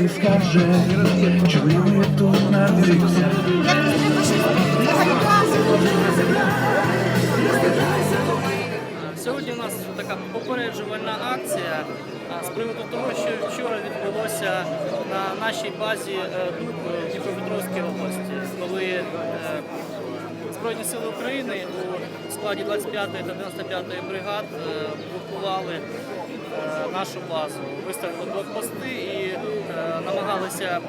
і скаже, чому я тут народився. Сьогодні у нас така попереджувальна акція з приводу того, що вчора відбулося на нашій базі е, ДУК в Дніпропетровській області, коли е, Збройні сили України у складі 25-ї та 95-ї бригад е, блокували е, нашу базу, виставили блокпости і е, намагалися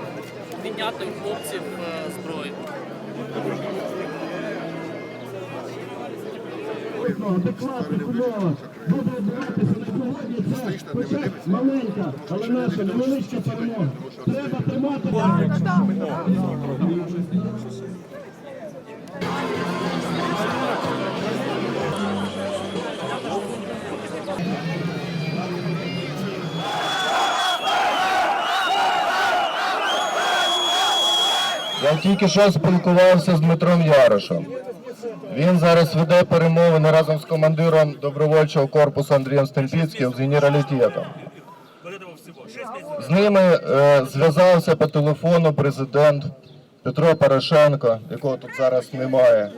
відняти у хлопців е, зброю. адекватних умовах буде відбуватися на сьогодні. Це хоча маленька, але наша невеличка перемога. Треба тримати. Я тільки що спілкувався з Дмитром Ярошем. Він зараз веде перемовини разом з командиром добровольчого корпусу Андрієм Стемпіцьким з генералітетом. З ними е, зв'язався по телефону президент Петро Порошенко, якого тут зараз немає,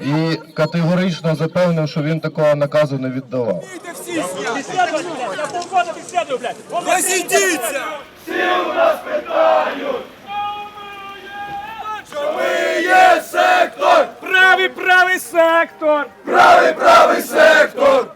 і категорично запевнив, що він такого наказу не віддавав. Розійдіться! Правий правий сектор! Правий правий сектор!